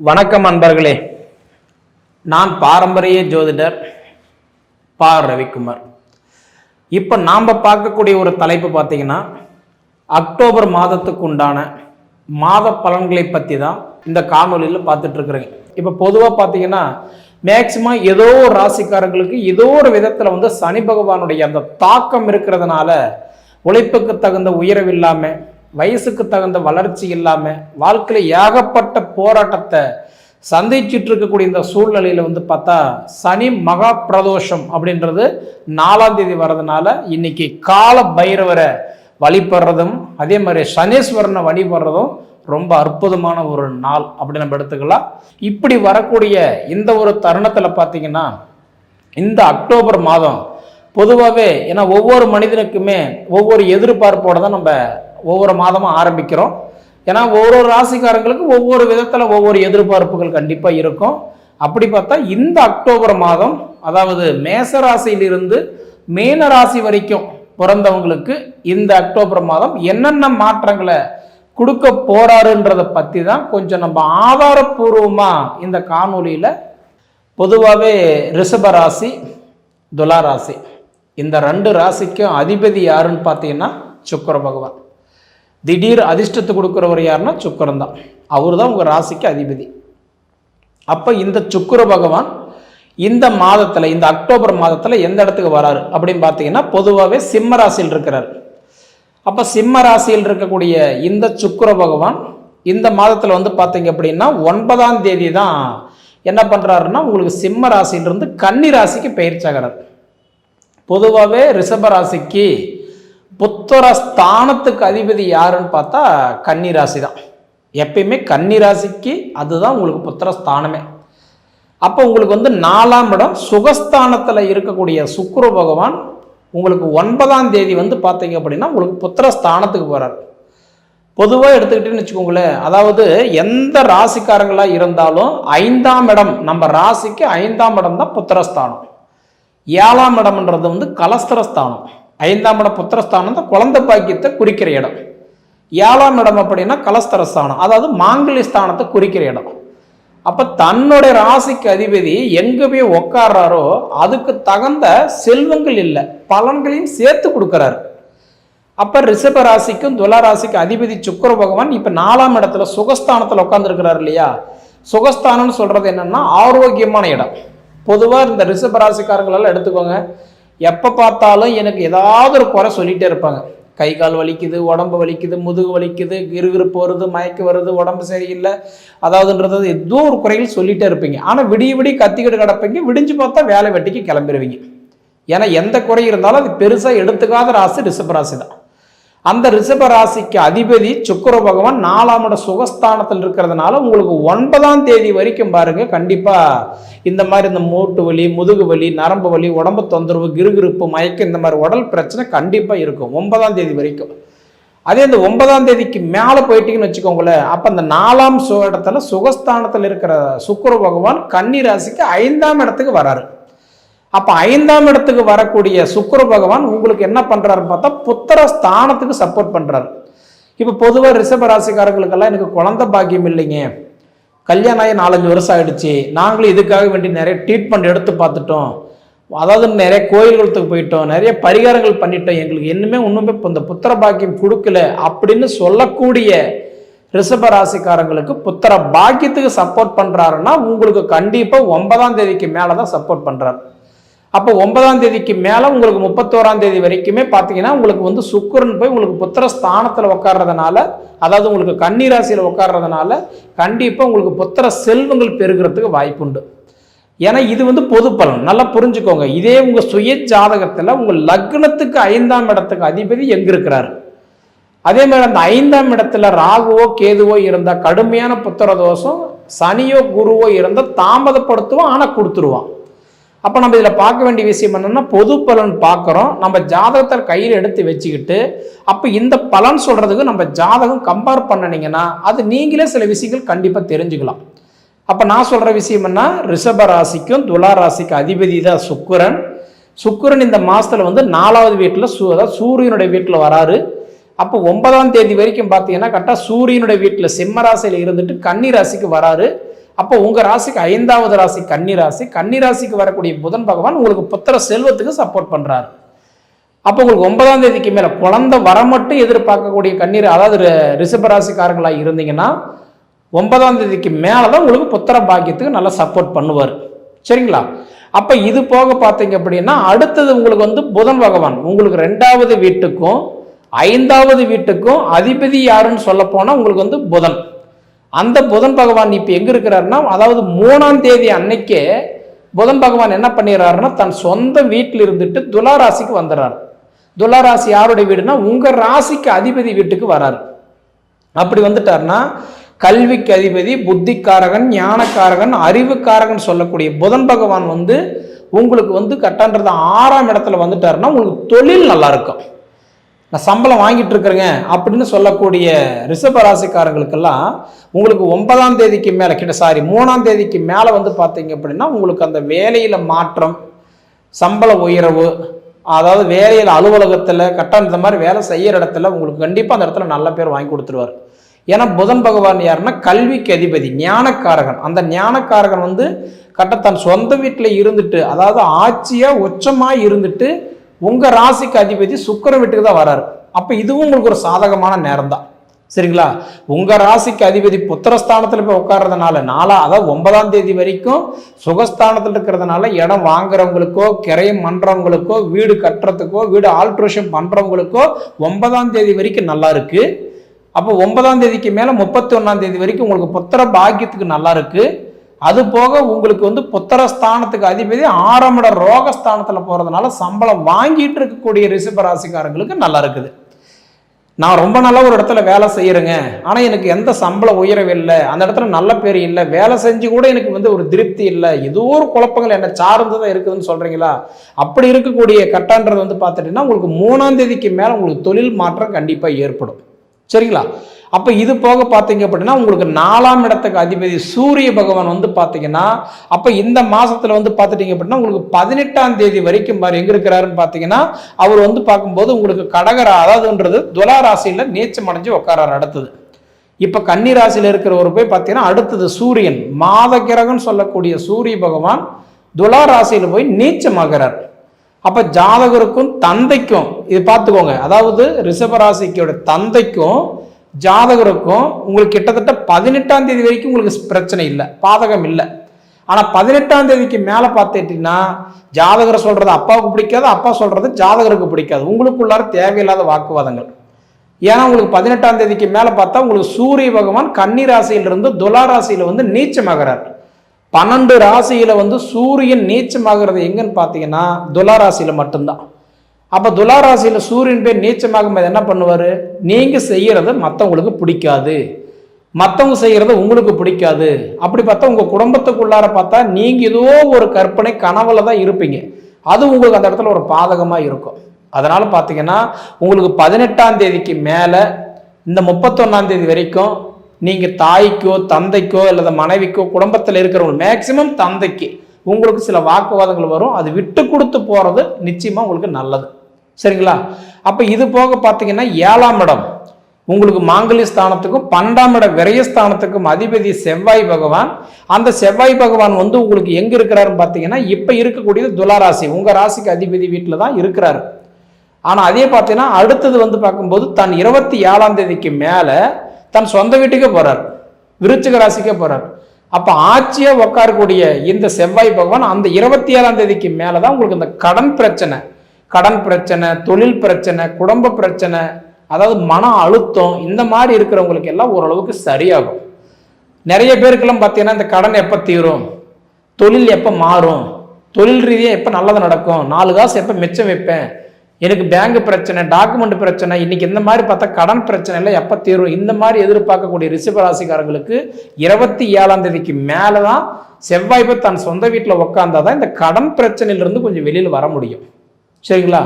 வணக்கம் அன்பர்களே. நான் பாரம்பரிய ஜோதிடர் பா ரவிக்குமார். இப்போ நாம் பார்க்கக்கூடிய ஒரு தலைப்பு பார்த்தீங்கன்னா அக்டோபர் மாதத்துக்கு உண்டான மாத பலன்களை பற்றி தான் இந்த காணொலியில் பார்த்துட்ருக்குறேங்க இப்போ பொதுவாக பார்த்தீங்கன்னா மேக்சிமம் ஏதோ ஒரு ராசிக்காரங்களுக்கு ஏதோ ஒரு விதத்தில் வந்து சனி பகவானுடைய அந்த தாக்கம் இருக்கிறதுனால உழைப்புக்கு தகுந்த உயரவில்லாமல் இல்லாமல் வயசுக்கு தகுந்த வளர்ச்சி இல்லாமல் வாழ்க்கையில் ஏகப்பட்ட போராட்டத்தை சந்திச்சுட்டு இருக்கக்கூடிய இந்த சூழ்நிலையில் வந்து பார்த்தா சனி மகா பிரதோஷம் அப்படின்றது நாலாம் தேதி வர்றதுனால இன்னைக்கு கால பைரவரை வழிபடுறதும் அதே மாதிரி சனீஸ்வரனை வழிபடுறதும் ரொம்ப அற்புதமான ஒரு நாள் அப்படி நம்ம எடுத்துக்கலாம். இப்படி வரக்கூடிய இந்த ஒரு தருணத்தில் பார்த்தீங்கன்னா இந்த அக்டோபர் மாதம் பொதுவாகவே ஏன்னா ஒவ்வொரு மனிதனுக்குமே ஒவ்வொரு எதிர்பார்ப்போடு தான் நம்ம ஒவ்வொரு மாதமும் ஆரம்பிக்கிறோம். ஏன்னா ஒவ்வொரு ராசிக்காரங்களுக்கும் ஒவ்வொரு விதத்தில் ஒவ்வொரு எதிர்பார்ப்புகள் கண்டிப்பாக இருக்கும். அப்படி பார்த்தா இந்த அக்டோபர் மாதம் அதாவது மேச ராசியிலிருந்து மீன ராசி வரைக்கும் பிறந்தவங்களுக்கு இந்த அக்டோபர் மாதம் என்னென்ன மாற்றங்களை கொடுக்க போறாருன்றதை பற்றி தான் கொஞ்சம் நம்ம ஆதாரப்பூர்வமாக இந்த காணொலியில் பொதுவாகவே ரிஷப ராசி துலா ராசி. இந்த ரெண்டு ராசிக்கும் அதிபதி யாருன்னு பார்த்தீங்கன்னா சுக்கர பகவான். திடீர் அதிர்ஷ்டத்தை கொடுக்குறவர் யாருன்னா சுக்கரன் தான். அவர் தான் உங்கள் ராசிக்கு அதிபதி. அப்போ இந்த சுக்கிர பகவான் இந்த மாதத்தில் இந்த அக்டோபர் மாதத்தில் எந்த இடத்துக்கு வராரு? அப்படின்னு பார்த்தீங்கன்னா பொதுவாகவே சிம்ம ராசியில் இருக்கிறார். அப்போ சிம்ம ராசியில் இருக்கக்கூடிய இந்த சுக்கர பகவான் இந்த மாதத்தில் வந்து பார்த்தீங்க அப்படின்னா ஒன்பதாம் தேதி தான் என்ன பண்ணுறாருன்னா உங்களுக்கு சிம்ம ராசியிலிருந்து கன்னி ராசிக்கு பயிற்சியாகிறார் பொதுவாகவே ரிஷபராசிக்கு புத்தர ஸ்தானத்துக்கு அதிபதி யாருன்னு பார்த்தா கன்னி ராசி தான். எப்பயுமே கன்னி ராசிக்கு அதுதான் உங்களுக்கு புத்திர ஸ்தானமே. அப்போ உங்களுக்கு வந்து நாலாம் இடம் சுகஸ்தானத்தில் இருக்கக்கூடிய சுக்குரு பகவான் உங்களுக்கு ஒன்பதாம் தேதி வந்து பார்த்தீங்க அப்படின்னா உங்களுக்கு புத்திர ஸ்தானத்துக்கு போகிறார் பொதுவாக எடுத்துக்கிட்டேன்னு வச்சுக்கோங்களேன் அதாவது எந்த ராசிக்காரங்களாக இருந்தாலும் ஐந்தாம் இடம் நம்ம ராசிக்கு ஐந்தாம் இடம் தான் புத்திரஸ்தானம் ஏழாம் இடம்ன்றது வந்து கலஸ்திரஸ்தானம். ஐந்தாம் இடம் புத்திரஸ்தானம் தான் குழந்தை பாக்கியத்தை குறிக்கிற இடம். ஏழாம் இடம் அப்படின்னா கலஸ்தரஸ்தானம். அதாவது மாங்கல்ய ஸ்தானத்தை குறிக்கிற இடம். அப்போ தன்னுடைய ராசிக்கு அதிபதி எங்கே போய் உக்காடுறாரோ அதுக்கு தகுந்த செல்வங்கள் இல்லை. பலன்களையும் சேர்த்து கொடுக்குறாரு. அப்போ ரிஷப ராசிக்கும் துலா ராசிக்கும் அதிபதி சுக்கர பகவான் இப்போ நாலாம் இடத்துல சுகஸ்தானத்தில் உட்காந்துருக்கிறார் இல்லையா? சுகஸ்தானம்னு சொல்கிறது என்னென்னா ஆரோக்கியமான இடம். பொதுவாக இந்த ரிஷபராசிக்காரங்களெல்லாம் எடுத்துக்கோங்க. எப்போ பார்த்தாலும் எனக்கு ஏதாவது ஒரு குறை சொல்லிகிட்டே இருப்பாங்க. கை கால் வலிக்குது உடம்பு வலிக்குது முதுகு வலிக்குது கிருகிருப்பு வருது மயக்க வருது உடம்பு சரியில்லை. அதாவதுன்றது ஏதோ ஒரு குறைகள் சொல்லிகிட்டே இருப்பீங்க. ஆனால் விடிய விடிய கத்திக்கிட்டு கிடப்பீங்க. விடிஞ்சு பார்த்தா வேலை வெட்டிக்கு கிளம்பிடுவீங்க ஏன்னா எந்த குறை இருந்தாலும் அது பெருசாக எடுத்துக்காத ராசி ரிஷபராசி தான் அந்த ரிஷப ராசிக்கு அதிபதி சுக்கர பகவான் நாலாம் இட சுகஸ்தானத்தில் இருக்கிறதுனால உங்களுக்கு ஒன்பதாம் தேதி வரைக்கும் பாருங்க கண்டிப்பா இந்த மாதிரி இந்த மூட்டு வலி முதுகு வலி நரம்பு வலி உடம்பு தொந்தரவு கிருகிருப்பு மயக்கம் இந்த மாதிரி உடல் பிரச்சனை கண்டிப்பா இருக்கும் ஒன்பதாம் தேதி வரைக்கும். அதே இந்த ஒன்பதாம் தேதிக்கு மேலே போயிட்டீங்கன்னு வச்சுக்கோங்களேன் அப்போ அந்த நாலாம் இடத்துல சுகஸ்தானத்தில் இருக்கிற சுக்கர பகவான் கன்னி ராசிக்கு ஐந்தாம் இடத்துக்கு வராரு. அப்போ ஐந்தாம் இடத்துக்கு வரக்கூடிய சுக்கர பகவான் உங்களுக்கு என்ன பண்ணுறாருன்னு பார்த்தா புத்திர ஸ்தானத்துக்கு சப்போர்ட் பண்ணுறாரு இப்போ பொதுவாக ரிஷப ராசிக்காரங்களுக்கெல்லாம் எனக்கு குழந்தை பாக்கியம் இல்லைங்க. கல்யாணம் ஆகி நாலஞ்சு வருஷம் ஆகிடுச்சு நாங்களும் இதுக்காக வேண்டி நிறைய ட்ரீட்மெண்ட் எடுத்து பார்த்துட்டோம். அதாவது நிறைய கோயில்களுக்கு போயிட்டோம். நிறைய பரிகாரங்கள் பண்ணிட்டோம். எங்களுக்கு இன்னுமே ஒன்றுமே இப்போ இந்த புத்திர பாக்கியம் கொடுக்கல அப்படின்னு சொல்லக்கூடிய ரிஷப ராசிக்காரங்களுக்கு புத்திர பாக்கியத்துக்கு சப்போர்ட் பண்ணுறாருன்னா உங்களுக்கு கண்டிப்பாக ஒன்பதாம் தேதிக்கு மேலே தான் சப்போர்ட் பண்ணுறாரு அப்போ ஒன்பதாம் தேதிக்கு மேலே உங்களுக்கு முப்பத்தோராம் தேதி வரைக்குமே பார்த்தீங்கன்னா உங்களுக்கு வந்து சுக்கரன் போய் உங்களுக்கு புத்திர ஸ்தானத்தில் உட்கார்றதுனால அதாவது உங்களுக்கு கன்னி ராசியில் உட்கார்றதுனால கண்டிப்பாக உங்களுக்கு புத்திர செல்வங்கள் பெருகிறதுக்கு வாய்ப்புண்டு. ஏன்னா இது வந்து பொது பலன். நல்லா புரிஞ்சுக்கோங்க. இதே உங்கள் சுய ஜாதகத்தில் உங்கள் லக்னத்துக்கு ஐந்தாம் இடத்துக்கு அதிபதி எங்கே இருக்கிறாரு? அதே மாதிரி அந்த ஐந்தாம் இடத்துல ராகுவோ கேதுவோ இருந்தால் கடுமையான புத்திர தோஷம் சனியோ குருவோ இருந்தால் தாமதப்படுத்துவோம் ஆனால் கொடுத்துருவான். அப்போ நம்ம இதில் பார்க்க வேண்டிய விஷயம் என்னென்னா பொது பலன் பார்க்குறோம். நம்ம ஜாதகத்தை கையில் எடுத்து வச்சுக்கிட்டு அப்போ இந்த பலன் சொல்கிறதுக்கு நம்ம ஜாதகம் கம்பேர் பண்ணினீங்கன்னா அது நீங்களே சில விஷயங்கள் கண்டிப்பாக தெரிஞ்சுக்கலாம். அப்போ நான் சொல்கிற விஷயம் என்ன? ரிஷப ராசிக்கும் துலா ராசிக்கும் அதிபதி தான் சுக்கரன். சுக்கரன் இந்த மாதத்தில் வந்து நாலாவது வீட்டில் சூ அதாவது சூரியனுடைய வீட்டில் வராரு. அப்போ ஒன்பதாம் தேதி வரைக்கும் பார்த்தீங்கன்னா கரெக்டாக சூரியனுடைய வீட்டில் சிம்ம ராசியில் இருந்துட்டு கன்னி ராசிக்கு வராரு. அப்போ உங்க ராசிக்கு ஐந்தாவது ராசி கன்னி ராசி கன்னி ராசிக்கு வரக்கூடிய புதன் பகவான் உங்களுக்கு புத்திர செல்வத்துக்கு சப்போர்ட் பண்றாரு. அப்போ உங்களுக்கு ஒன்பதாம் தேதிக்கு மேல குழந்தை வர மட்டும் எதிர்பார்க்கக்கூடிய கண்ணீர் அதாவது ரி- ரிஷப இருந்தீங்கன்னா ஒன்பதாம் தேதிக்கு மேலே தான் உங்களுக்கு புத்திர பாக்கியத்துக்கு நல்லா சப்போர்ட் பண்ணுவார். சரிங்களா? அப்போ இது போக பார்த்தீங்க அப்படின்னா அடுத்தது உங்களுக்கு வந்து புதன் பகவான். உங்களுக்கு ரெண்டாவது வீட்டுக்கும் ஐந்தாவது வீட்டுக்கும் அதிபதி யாருன்னு சொல்ல போனால் உங்களுக்கு வந்து புதன். அந்த புதன் பகவான் இப்போ எங்கே இருக்கிறாருன்னா அதாவது மூணாம் தேதி அன்னைக்கே புதன் பகவான் என்ன பண்ணிடுறாருன்னா தன் சொந்த வீட்டில் இருந்துட்டு துலாராசிக்கு வந்துடுறாரு துலாராசி யாருடைய வீடுனா உங்கள் ராசிக்கு அதிபதி வீட்டுக்கு வராரு. அப்படி வந்துட்டார்னா கல்விக்கு அதிபதி புத்திக்காரகன் ஞானக்காரகன் அறிவுக்காரகன் சொல்லக்கூடிய புதன் பகவான் வந்து உங்களுக்கு வந்து கட்டான்றது ஆறாம் இடத்துல வந்துட்டாருன்னா உங்களுக்கு தொழில் நல்லா இருக்கும். நான் சம்பளம் வாங்கிட்டு இருக்கிறேங்க அப்படின்னு சொல்லக்கூடிய ரிஷப ராசிக்காரங்களுக்கெல்லாம் உங்களுக்கு ஒன்பதாம் தேதிக்கு மேலே கிட்ட சாரி மூணாம் தேதிக்கு மேலே வந்து பார்த்தீங்க அப்படின்னா உங்களுக்கு அந்த வேலையில் மாற்றம் சம்பள உயர்வு அதாவது வேலையில் அலுவலகத்தில் கட்டம் இந்த மாதிரி வேலை செய்கிற இடத்துல உங்களுக்கு கண்டிப்பாக அந்த இடத்துல நல்ல பேர் வாங்கி கொடுத்துருவார். ஏன்னா புதன் பகவான் யாருன்னா கல்விக்கு அதிபதி ஞானக்காரகன். அந்த ஞானக்காரகன் வந்து கட்ட தன் சொந்த வீட்டில் இருந்துட்டு அதாவது ஆட்சியாக உச்சமாக இருந்துட்டு உங்கள் ராசிக்கு அதிபதி சுக்கிர வீட்டுக்கு தான் வராரு. அப்போ இதுவும் உங்களுக்கு ஒரு சாதகமான நேரம் தான் சரிங்களா? உங்கள் ராசிக்கு அதிபதி புத்திரஸ்தானத்தில் போய் உட்கார்றதுனால நாலா அதாவது ஒன்பதாம் தேதி வரைக்கும் சுகஸ்தானத்தில் இருக்கிறதுனால இடம் வாங்குறவங்களுக்கோ கிரையம் பண்ணுறவங்களுக்கோ வீடு கட்டுறதுக்கோ வீடு ஆல்ட்ரேஷன் பண்ணுறவங்களுக்கோ ஒன்பதாம் தேதி வரைக்கும் நல்லா இருக்குது அப்போ ஒன்பதாம் தேதிக்கு மேலே முப்பத்தி ஒன்றாம் தேதி வரைக்கும் உங்களுக்கு புத்திர பாக்கியத்துக்கு நல்லா இருக்குது அது போக உங்களுக்கு வந்து புத்திரஸ்தானத்துக்கு அதிபதி ஆரம்பட ரோக ஸ்தானத்தில் போகிறதுனால சம்பளம் வாங்கிட்டு இருக்கக்கூடிய ரிஷப ராசிக்காரங்களுக்கு நல்லா இருக்குது. நான் ரொம்ப நல்லா ஒரு இடத்துல வேலை செய்கிறேங்க ஆனால் எனக்கு எந்த சம்பளம் உயரவில்லை அந்த இடத்துல நல்ல பேர் இல்லை. வேலை செஞ்சு கூட எனக்கு வந்து ஒரு திருப்தி இல்லை. ஏதோ ஒரு குழப்பங்கள் என்ன சார்ந்து தான் இருக்குதுன்னு சொல்கிறீங்களா அப்படி இருக்கக்கூடிய கட்டான்றது வந்து பார்த்துட்டீங்கன்னா உங்களுக்கு மூணாம் தேதிக்கு மேலே உங்களுக்கு தொழில் மாற்றம் கண்டிப்பாக ஏற்படும். சரிங்களா? அப்போ இது போக பார்த்தீங்க அப்படின்னா உங்களுக்கு நாலாம் இடத்துக்கு அதிபதி சூரிய பகவான் வந்து பார்த்தீங்கன்னா அப்போ இந்த மாதத்தில் வந்து பார்த்துட்டீங்க அப்படின்னா உங்களுக்கு பதினெட்டாம் தேதி வரைக்கும் பாரு எங்கே இருக்கிறாருன்னு பார்த்தீங்கன்னா அவர் வந்து பார்க்கும்போது உங்களுக்கு கடகரா அதாவதுன்றது துலா ராசியில் நீச்சம் அடைஞ்சு உட்காராரு அடுத்தது. இப்போ கன்னி ராசியில் இருக்கிறவர் போய் பார்த்தீங்கன்னா அடுத்தது சூரியன். மாத கிரகம்னு சொல்லக்கூடிய சூரிய பகவான் துலா ராசியில் போய் நீச்சமாகிறார். அப்ப ஜாதகருக்கும் தந்தைக்கும் இது பார்த்துக்கோங்க. அதாவது ரிஷபராசிக்கோட தந்தைக்கும் ஜாதகருக்கும் உங்களுக்கு கிட்டத்தட்ட பதினெட்டாம் தேதி வரைக்கும் உங்களுக்கு பிரச்சனை இல்லை பாதகம் இல்லை. ஆனால் பதினெட்டாம் தேதிக்கு மேலே பார்த்துட்டீங்கன்னா ஜாதகரை சொல்றது அப்பாவுக்கு பிடிக்காது அப்பா சொல்றது ஜாதகருக்கு பிடிக்காது. உங்களுக்குள்ளார தேவையில்லாத வாக்குவாதங்கள். ஏன்னா உங்களுக்கு பதினெட்டாம் தேதிக்கு மேலே பார்த்தா உங்களுக்கு சூரிய பகவான் கன்னி ராசியிலிருந்து துலா ராசியில் வந்து நீச்சமாகிறார். பன்னெண்டு ராசியில் வந்து சூரியன் நீச்சமாகிறது எங்கன்னு பார்த்தீங்கன்னா துலா ராசியில் மட்டும்தான். அப்போ துலா ராசியில் சூரியன் போய் நீச்சமாகும் போது என்ன பண்ணுவார்? நீங்கள் செய்கிறது மற்றவங்களுக்கு பிடிக்காது. மற்றவங்க செய்கிறது உங்களுக்கு பிடிக்காது. அப்படி பார்த்தா உங்கள் குடும்பத்துக்குள்ளார பார்த்தா நீங்கள் ஏதோ ஒரு கற்பனை கனவுல தான் இருப்பீங்க. அது உங்களுக்கு அந்த இடத்துல ஒரு பாதகமாக இருக்கும். அதனால் பார்த்தீங்கன்னா உங்களுக்கு பதினெட்டாம் தேதிக்கு மேலே இந்த முப்பத்தொன்னாம் தேதி வரைக்கும் நீங்க தாய்க்கோ தந்தைக்கோ அல்லது மனைவிக்கோ குடும்பத்தில் இருக்கிறவங்க மேக்சிமம் தந்தைக்கு உங்களுக்கு சில வாக்குவாதங்கள் வரும். அது விட்டு கொடுத்து போறது நிச்சயமா உங்களுக்கு நல்லது. சரிங்களா? அப்ப இது போக பார்த்தீங்கன்னா ஏழாம் இடம். உங்களுக்கு மாங்கலி ஸ்தானத்துக்கும் பன்னெண்டாம் இட விரயஸ்தானத்துக்கும் அதிபதி செவ்வாய் பகவான். அந்த செவ்வாய் பகவான் வந்து உங்களுக்கு எங்க இருக்கிறாருன்னு பார்த்தீங்கன்னா இப்ப இருக்கக்கூடியது துலா ராசி. உங்க ராசிக்கு அதிபதி வீட்டில் தான் இருக்கிறாரு. ஆனா அதே பார்த்தீங்கன்னா அடுத்தது வந்து பார்க்கும்போது தன் இருபத்தி ஏழாம் தேதிக்கு மேலே தன் சொந்த வீட்டுக்கே போறார். விருச்சிக ராசிக்கே போறார். அப்ப ஆட்சியா உட்காரக்கூடிய இந்த செவ்வாய் பகவான் அந்த இருபத்தி ஏழாம் தேதிக்கு மேலதான் உங்களுக்கு இந்த கடன் பிரச்சனை. கடன் பிரச்சனை தொழில் பிரச்சனை குடும்ப பிரச்சனை அதாவது மன அழுத்தம் இந்த மாதிரி இருக்கிறவங்களுக்கு எல்லாம் ஓரளவுக்கு சரியாகும். நிறைய பேருக்கெல்லாம் பார்த்தீங்கன்னா இந்த கடன் எப்போ தீரும்? தொழில் எப்போ மாறும்? தொழில் ரீதியாக எப்போ நல்லது நடக்கும்? நாலு காசு எப்போ மிச்சம் வைப்பேன்? எனக்கு பேங்க் பிரச்சனை டாக்குமெண்ட் பிரச்சனை இன்னைக்கு இந்த மாதிரி பார்த்தா கடன் பிரச்சனை இல்லை எப்போ தீரும்? இந்த மாதிரி எதிர்பார்க்கக்கூடிய ரிஷபராசிக்காரங்களுக்கு இருபத்தி ஏழாம் தேதிக்கு மேலே தான் செவ்வாய்ப்பு தன் சொந்த வீட்டில் உட்காந்தாதான் இந்த கடன் பிரச்சனையிலிருந்து கொஞ்சம் வெளியில் வர முடியும். சரிங்களா?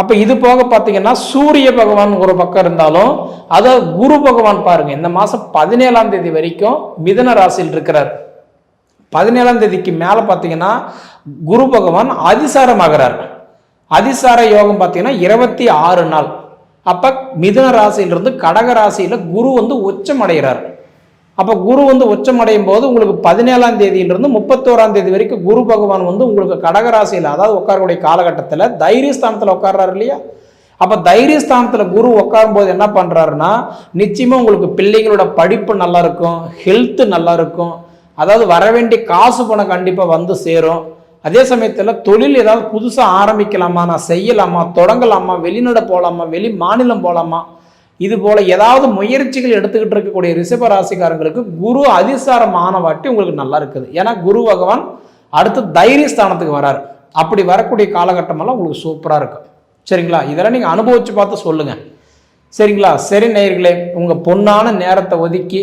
அப்போ இது போக பார்த்தீங்கன்னா சூரிய பகவான் ஒரு பக்கம் இருந்தாலும் அதை குரு பகவான் பாருங்கள் இந்த மாதம் பதினேழாம் தேதி வரைக்கும் மிதன ராசியில் இருக்கிறார். பதினேழாம் தேதிக்கு மேலே பார்த்தீங்கன்னா குரு பகவான் அதிசாரமாகிறார். அதிசார யோகம் பார்த்தீங்கன்னா இருபத்தி ஆறு நாள். அப்போ மிதுன ராசியிலிருந்து கடக ராசியில குரு வந்து உச்சம் அடைகிறார் அப்போ குரு வந்து உச்சமடையும் போது உங்களுக்கு பதினேழாம் தேதியிலிருந்து முப்பத்தோராம் தேதி வரைக்கும் குரு பகவான் வந்து உங்களுக்கு கடகராசியில் அதாவது உட்காரக்கூடிய காலகட்டத்தில் தைரியஸ்தானத்தில் உட்கார்றாரு இல்லையா? அப்போ தைரியஸ்தானத்தில் குரு உட்காரும் போது என்ன பண்ணுறாருன்னா நிச்சயமாக உங்களுக்கு பிள்ளைங்களோட படிப்பு நல்லா இருக்கும் ஹெல்த்து நல்லா இருக்கும். அதாவது வர வேண்டிய காசு பணம் கண்டிப்பாக வந்து சேரும். அதே சமயத்தில் தொழில் ஏதாவது புதுசாக ஆரம்பிக்கலாமா? நான் செய்யலாமா? தொடங்கலாமா? வெளிநாடு போகலாமா வெளி மாநிலம் போகலாமா இது போல் ஏதாவது முயற்சிகள் எடுத்துக்கிட்டு இருக்கக்கூடிய ரிஷப ராசிக்காரங்களுக்கு குரு அதிசாரம் ஆனவாட்டி உங்களுக்கு நல்லா இருக்குது. ஏன்னா குரு பகவான் அடுத்து தைரியஸ்தானத்துக்கு வராரு. அப்படி வரக்கூடிய காலகட்டமெல்லாம் உங்களுக்கு சூப்பராக இருக்கும் சரிங்களா? இதெல்லாம் நீங்கள் அனுபவித்து பார்த்து சொல்லுங்கள் சரிங்களா? சரி நேயர்களே உங்கள் பொன்னான நேரத்தை ஒதுக்கி